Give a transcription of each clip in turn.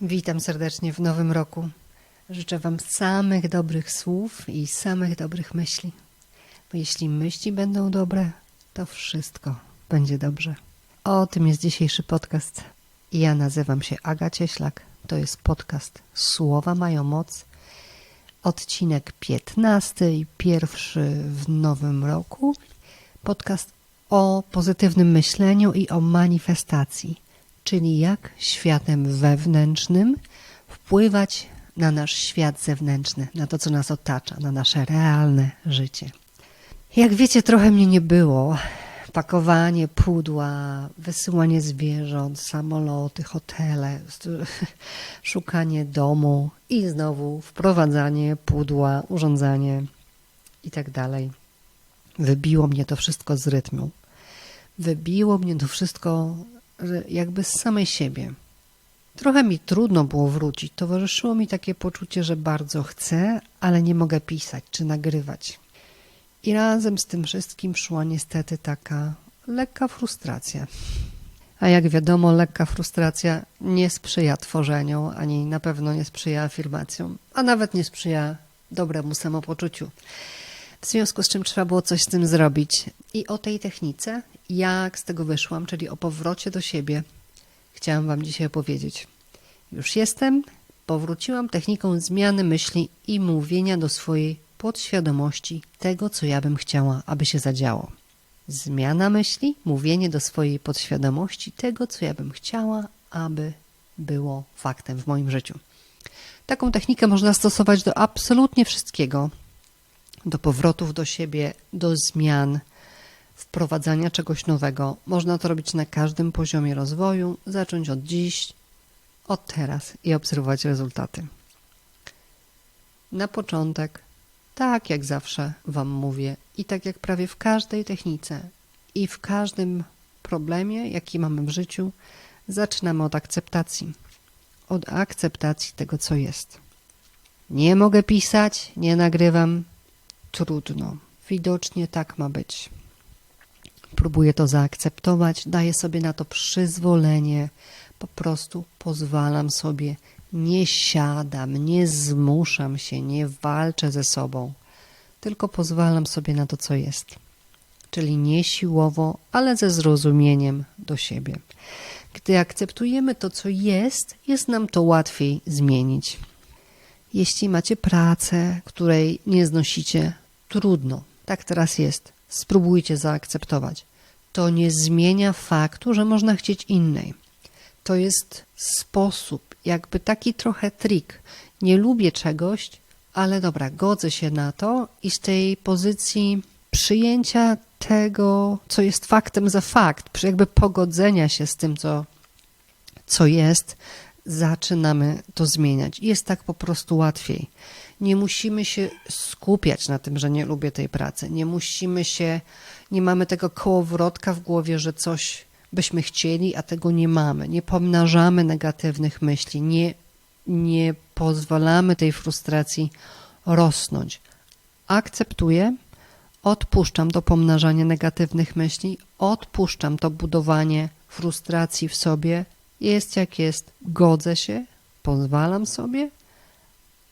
Witam serdecznie w nowym roku. Życzę Wam samych dobrych słów i samych dobrych myśli. Bo jeśli myśli będą dobre, to wszystko będzie dobrze. O tym jest dzisiejszy podcast. Ja nazywam się Aga Cieślak. To jest podcast Słowa mają moc. Odcinek 15 i pierwszy w nowym roku. Podcast o pozytywnym myśleniu i o manifestacji, czyli jak światem wewnętrznym wpływać na nasz świat zewnętrzny, na to, co nas otacza, na nasze realne życie. Jak wiecie, trochę mnie nie było. Pakowanie pudła, wysyłanie zwierząt, samoloty, hotele, szukanie domu i znowu wprowadzanie pudła, urządzanie i tak dalej. Wybiło mnie to wszystko z rytmu. Wybiło mnie to wszystko jakby z samej siebie. Trochę mi trudno było wrócić. Towarzyszyło mi takie poczucie, że bardzo chcę, ale nie mogę pisać czy nagrywać. I razem z tym wszystkim szła niestety taka lekka frustracja. A jak wiadomo, lekka frustracja nie sprzyja tworzeniu, ani na pewno nie sprzyja afirmacjom, a nawet nie sprzyja dobremu samopoczuciu. W związku z czym trzeba było coś z tym zrobić. I o tej technice, jak z tego wyszłam, czyli o powrocie do siebie, chciałam Wam dzisiaj opowiedzieć. Już jestem, powróciłam techniką zmiany myśli i mówienia do swojej podświadomości tego, co ja bym chciała, aby się zadziało. Zmiana myśli, mówienie do swojej podświadomości tego, co ja bym chciała, aby było faktem w moim życiu. Taką technikę można stosować do absolutnie wszystkiego, do powrotów do siebie, do zmian, wprowadzania czegoś nowego. Można to robić na każdym poziomie rozwoju, zacząć od dziś, od teraz i obserwować rezultaty. Na początek, tak jak zawsze Wam mówię, i tak jak prawie w każdej technice i w każdym problemie, jaki mamy w życiu, zaczynamy od akceptacji. Od akceptacji tego, co jest. Nie mogę pisać, nie nagrywam, trudno. Widocznie tak ma być. Próbuję to zaakceptować, daję sobie na to przyzwolenie, po prostu pozwalam sobie, nie siadam, nie zmuszam się, nie walczę ze sobą, tylko pozwalam sobie na to, co jest. Czyli nie siłowo, ale ze zrozumieniem do siebie. Gdy akceptujemy to, co jest, jest nam to łatwiej zmienić. Jeśli macie pracę, której nie znosicie, trudno. Tak teraz jest. Spróbujcie zaakceptować. To nie zmienia faktu, że można chcieć innej. To jest sposób, jakby taki trochę trik. Nie lubię czegoś, ale dobra, godzę się na to i z tej pozycji przyjęcia tego, co jest faktem za fakt, jakby pogodzenia się z tym, co, co jest, zaczynamy to zmieniać. Jest tak po prostu łatwiej. Nie musimy się skupiać na tym, że nie lubię tej pracy. Nie musimy się, nie mamy tego kołowrotka w głowie, że coś byśmy chcieli, a tego nie mamy. Nie pomnażamy negatywnych myśli, nie, nie pozwalamy tej frustracji rosnąć. Akceptuję, odpuszczam to pomnażanie negatywnych myśli, odpuszczam to budowanie frustracji w sobie. Jest jak jest, godzę się, pozwalam sobie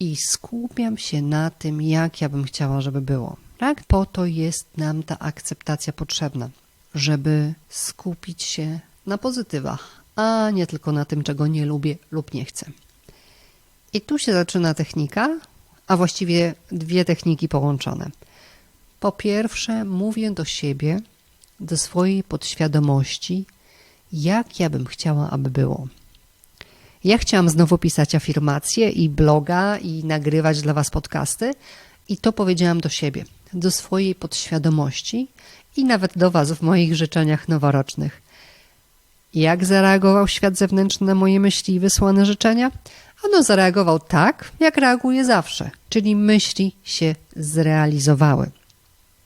i skupiam się na tym, jak ja bym chciała, żeby było. Tak? Po to jest nam ta akceptacja potrzebna, żeby skupić się na pozytywach, a nie tylko na tym, czego nie lubię lub nie chcę. I tu się zaczyna technika, a właściwie dwie techniki połączone. Po pierwsze, mówię do siebie, do swojej podświadomości, jak ja bym chciała, aby było. Ja chciałam znowu pisać afirmacje i bloga i nagrywać dla Was podcasty i to powiedziałam do siebie, do swojej podświadomości i nawet do Was w moich życzeniach noworocznych. Jak zareagował świat zewnętrzny na moje myśli i wysłane życzenia? Ano zareagował tak, jak reaguje zawsze, czyli myśli się zrealizowały.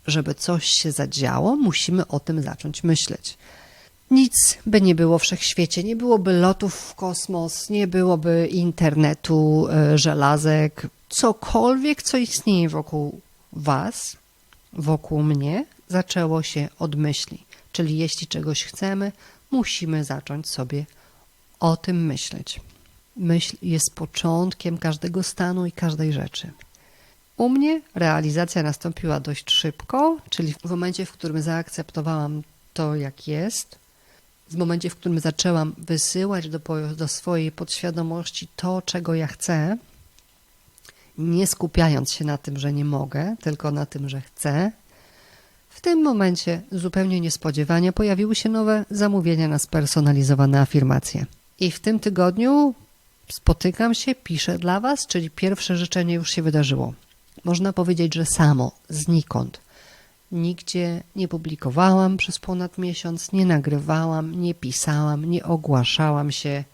Żeby coś się zadziało, musimy o tym zacząć myśleć. Nic by nie było wszechświecie, nie byłoby lotów w kosmos, nie byłoby internetu, e, żelazek, cokolwiek, co istnieje wokół Was, wokół mnie, zaczęło się od myśli. Czyli jeśli czegoś chcemy, musimy zacząć sobie o tym myśleć. Myśl jest początkiem każdego stanu i każdej rzeczy. U mnie realizacja nastąpiła dość szybko, czyli w momencie, w którym zaakceptowałam to, jak jest, w momencie, w którym zaczęłam wysyłać do, do swojej podświadomości to, czego ja chcę, nie skupiając się na tym, że nie mogę, tylko na tym, że chcę, w tym momencie zupełnie niespodziewanie pojawiły się nowe zamówienia na spersonalizowane afirmacje. I w tym tygodniu spotykam się, piszę dla Was, czyli pierwsze życzenie już się wydarzyło. Można powiedzieć, że samo, znikąd. Nigdzie nie publikowałam przez ponad miesiąc, nie nagrywałam, nie pisałam, nie ogłaszałam się,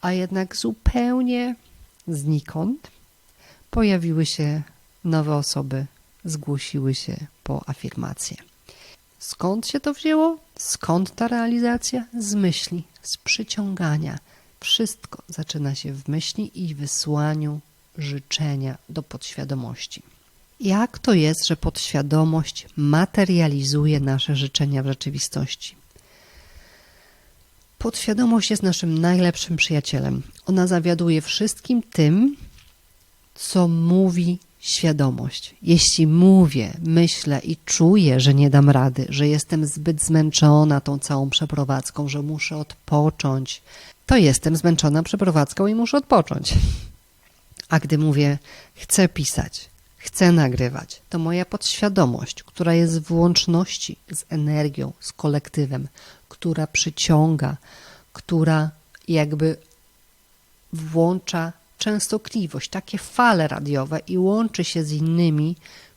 a jednak zupełnie znikąd pojawiły się nowe osoby, zgłosiły się po afirmację. Skąd się to wzięło? Skąd ta realizacja? Z myśli, z przyciągania. Wszystko zaczyna się w myśli i wysłaniu życzenia do podświadomości. Jak to jest, że podświadomość materializuje nasze życzenia w rzeczywistości? Podświadomość jest naszym najlepszym przyjacielem. Ona zawiaduje wszystkim tym, co mówi świadomość. Jeśli mówię, myślę i czuję, że nie dam rady, że jestem zbyt zmęczona tą całą przeprowadzką, że muszę odpocząć, to jestem zmęczona przeprowadzką i muszę odpocząć. A gdy mówię, chcę pisać, chcę nagrywać, to moja podświadomość, która jest w łączności z energią, z kolektywem, która przyciąga, która jakby włącza częstotliwość, takie fale radiowe i łączy się z innymi,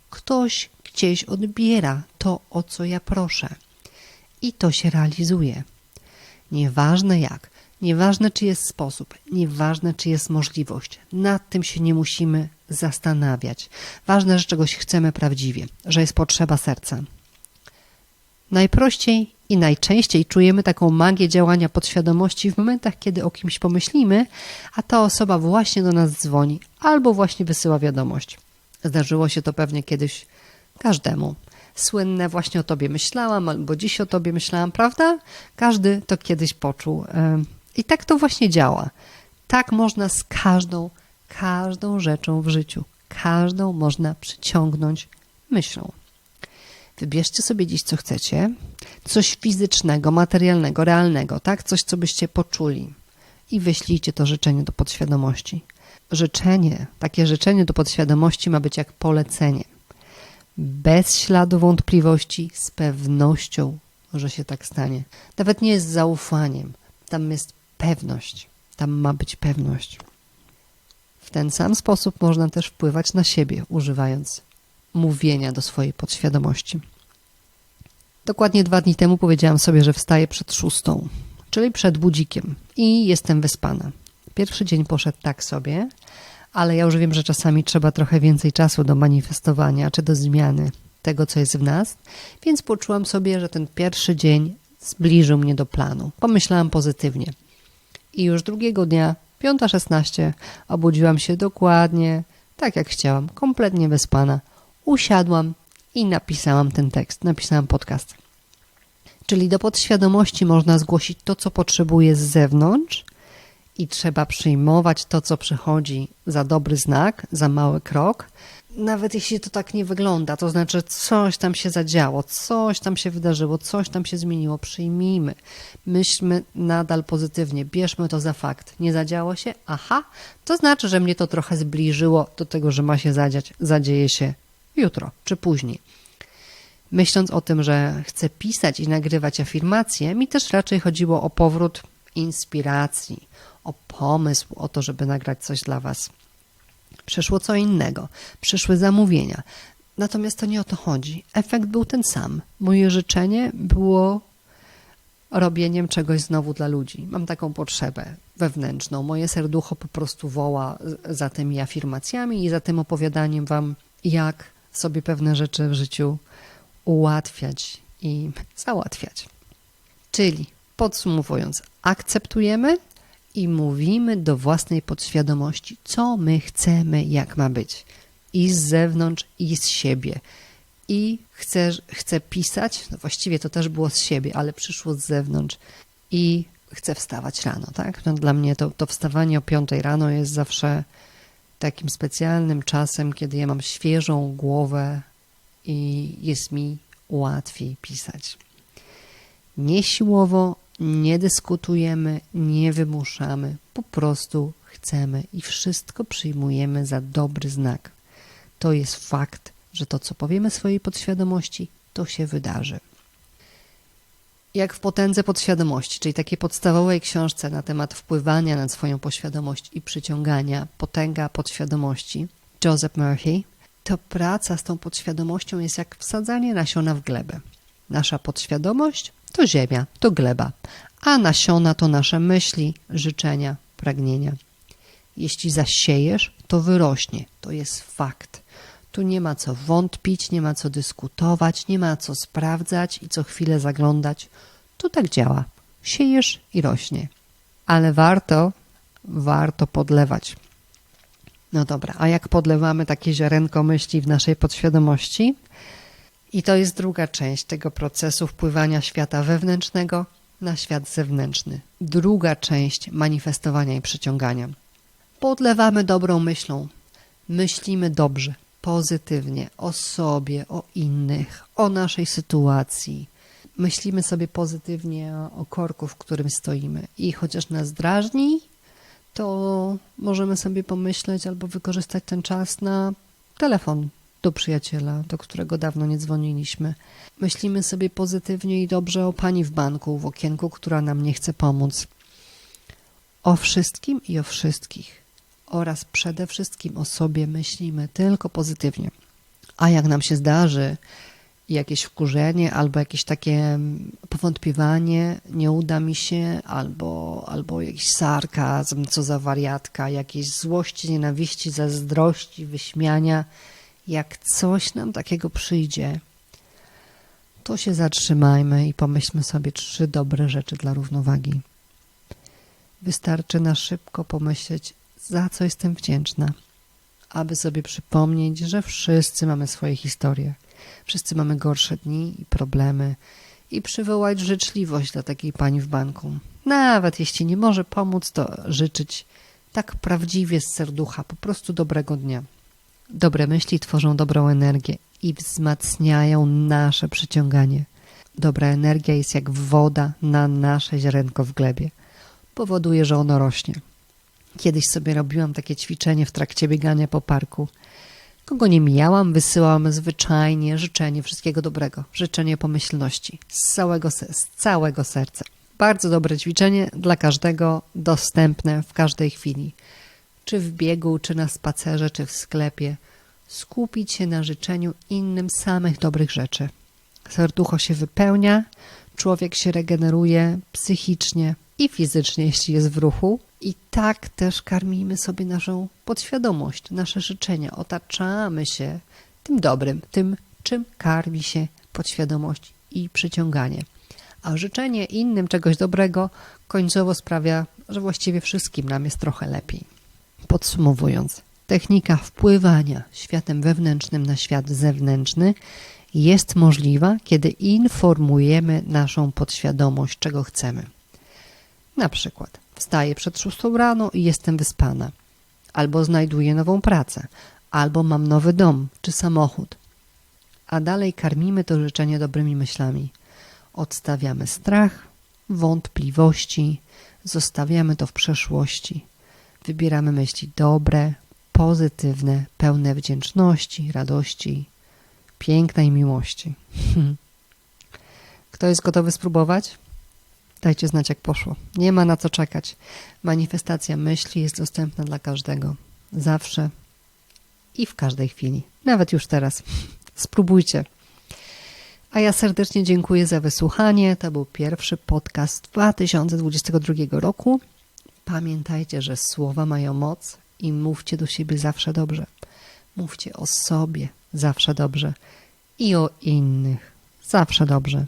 ktoś gdzieś odbiera to, o co ja proszę. I to się realizuje. Nieważne jak, nieważne czy jest sposób, nieważne czy jest możliwość, nad tym się nie musimy zastanawiać. Ważne, że czegoś chcemy prawdziwie, że jest potrzeba serca. Najprościej i najczęściej czujemy taką magię działania podświadomości w momentach, kiedy o kimś pomyślimy, a ta osoba właśnie do nas dzwoni albo właśnie wysyła wiadomość. Zdarzyło się to pewnie kiedyś każdemu. Słynne właśnie o tobie myślałam, albo dziś o tobie myślałam, prawda? Każdy to kiedyś poczuł. I tak to właśnie działa. Tak można z każdą, każdą rzeczą w życiu. Każdą można przyciągnąć myślą. Wybierzcie sobie dziś, co chcecie. Coś fizycznego, materialnego, realnego, tak? Coś, co byście poczuli. I wyślijcie to życzenie do podświadomości. Życzenie, takie życzenie do podświadomości ma być jak polecenie. Bez śladu wątpliwości, z pewnością, że się tak stanie. Nawet nie jest zaufaniem. Tam jest pewność. Tam ma być pewność. W ten sam sposób można też wpływać na siebie, używając mówienia do swojej podświadomości. Dokładnie dwa dni temu powiedziałam sobie, że wstaję przed szóstą, czyli przed budzikiem i jestem wyspana. Pierwszy dzień poszedł tak sobie, ale ja już wiem, że czasami trzeba trochę więcej czasu do manifestowania czy do zmiany tego, co jest w nas, więc poczułam sobie, że ten pierwszy dzień zbliżył mnie do planu. Pomyślałam pozytywnie. I już drugiego dnia, 5.16, obudziłam się dokładnie tak, jak chciałam, kompletnie wyspana usiadłam i napisałam ten tekst, napisałam podcast. Czyli do podświadomości można zgłosić to, co potrzebuje z zewnątrz i trzeba przyjmować to, co przychodzi za dobry znak, za mały krok. Nawet jeśli to tak nie wygląda, to znaczy coś tam się zadziało, coś tam się wydarzyło, coś tam się zmieniło, przyjmijmy. Myślmy nadal pozytywnie, bierzmy to za fakt. Nie zadziało się? Aha, to znaczy, że mnie to trochę zbliżyło do tego, że ma się zadziać, zadzieje się jutro czy później. Myśląc o tym, że chcę pisać i nagrywać afirmacje, mi też raczej chodziło o powrót inspiracji, o pomysł, o to, żeby nagrać coś dla Was. Przyszło co innego, przyszły zamówienia. Natomiast to nie o to chodzi. Efekt był ten sam. Moje życzenie było robieniem czegoś znowu dla ludzi. Mam taką potrzebę wewnętrzną. Moje serducho po prostu woła za tymi afirmacjami i za tym opowiadaniem Wam, jak sobie pewne rzeczy w życiu ułatwiać i załatwiać. Czyli podsumowując, akceptujemy i mówimy do własnej podświadomości, co my chcemy, jak ma być. I z zewnątrz, i z siebie. I chcę, chcę pisać, no właściwie to też było z siebie, ale przyszło z zewnątrz. I chcę wstawać rano, tak? No, dla mnie to, to wstawanie o 5 rano jest zawsze takim specjalnym czasem, kiedy ja mam świeżą głowę i jest mi łatwiej pisać. Nie siłowo, nie dyskutujemy, nie wymuszamy, po prostu chcemy i wszystko przyjmujemy za dobry znak. To jest fakt, że to, co powiemy swojej podświadomości, to się wydarzy. Jak w potędze podświadomości, czyli takiej podstawowej książce na temat wpływania na swoją podświadomość i przyciągania, potęga podświadomości, Joseph Murphy, to praca z tą podświadomością jest jak wsadzanie nasiona w glebę. Nasza podświadomość to ziemia, to gleba, a nasiona to nasze myśli, życzenia, pragnienia. Jeśli zasiejesz, to wyrośnie. To jest fakt. Tu nie ma co wątpić, nie ma co dyskutować, nie ma co sprawdzać i co chwilę zaglądać. Tu tak działa. Siejesz i rośnie. Ale warto, warto podlewać. No dobra, a jak podlewamy takie ziarenko myśli w naszej podświadomości? I to jest druga część tego procesu wpływania świata wewnętrznego na świat zewnętrzny. Druga część manifestowania i przyciągania. Podlewamy dobrą myślą. Myślimy dobrze, pozytywnie o sobie, o innych, o naszej sytuacji. Myślimy sobie pozytywnie o korku, w którym stoimy. I chociaż nas drażni, to możemy sobie pomyśleć albo wykorzystać ten czas na telefon do przyjaciela, do którego dawno nie dzwoniliśmy. Myślimy sobie pozytywnie i dobrze o pani w banku, w okienku, która nam nie chce pomóc. O wszystkim i o wszystkich oraz przede wszystkim o sobie myślimy tylko pozytywnie. A jak nam się zdarzy jakieś wkurzenie albo jakieś takie powątpiewanie, nie uda mi się, albo, albo jakiś sarkazm, co za wariatka, jakieś złości, nienawiści, zazdrości, wyśmiania, jak coś nam takiego przyjdzie, to się zatrzymajmy i pomyślmy sobie trzy dobre rzeczy dla równowagi. Wystarczy na szybko pomyśleć, za co jestem wdzięczna, aby sobie przypomnieć, że wszyscy mamy swoje historie. Wszyscy mamy gorsze dni i problemy i przywołać życzliwość dla takiej pani w banku. Nawet jeśli nie może pomóc, to życzyć tak prawdziwie z serducha, po prostu dobrego dnia. Dobre myśli tworzą dobrą energię i wzmacniają nasze przyciąganie. Dobra energia jest jak woda na nasze ziarenko w glebie. Powoduje, że ono rośnie. Kiedyś sobie robiłam takie ćwiczenie w trakcie biegania po parku. Kogo nie mijałam, wysyłałam zwyczajnie życzenie wszystkiego dobrego, życzenie pomyślności z całego, z całego serca. Bardzo dobre ćwiczenie dla każdego, dostępne w każdej chwili. Czy w biegu, czy na spacerze, czy w sklepie. Skupić się na życzeniu innym samych dobrych rzeczy. Serducho się wypełnia, człowiek się regeneruje psychicznie i fizycznie, jeśli jest w ruchu, i tak też karmimy sobie naszą podświadomość, nasze życzenia. Otaczamy się tym dobrym, tym, czym karmi się podświadomość i przyciąganie. A życzenie innym czegoś dobrego końcowo sprawia, że właściwie wszystkim nam jest trochę lepiej. Podsumowując, technika wpływania światem wewnętrznym na świat zewnętrzny jest możliwa, kiedy informujemy naszą podświadomość, czego chcemy. Na przykład wstaję przed szóstą rano i jestem wyspana, albo znajduję nową pracę, albo mam nowy dom czy samochód. A dalej karmimy to życzenie dobrymi myślami. Odstawiamy strach, wątpliwości, zostawiamy to w przeszłości. Wybieramy myśli dobre, pozytywne, pełne wdzięczności, radości, pięknej miłości. Kto jest gotowy spróbować? Dajcie znać, jak poszło. Nie ma na co czekać. Manifestacja myśli jest dostępna dla każdego. Zawsze i w każdej chwili. Nawet już teraz. Spróbujcie. A ja serdecznie dziękuję za wysłuchanie. To był pierwszy podcast 2022 roku. Pamiętajcie, że słowa mają moc i mówcie do siebie zawsze dobrze. Mówcie o sobie zawsze dobrze i o innych zawsze dobrze.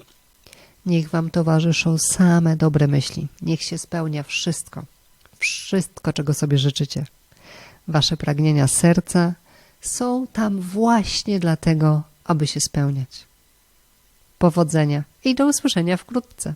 Niech Wam towarzyszą same dobre myśli. Niech się spełnia wszystko, wszystko, czego sobie życzycie. Wasze pragnienia serca są tam właśnie dlatego, aby się spełniać. Powodzenia i do usłyszenia wkrótce.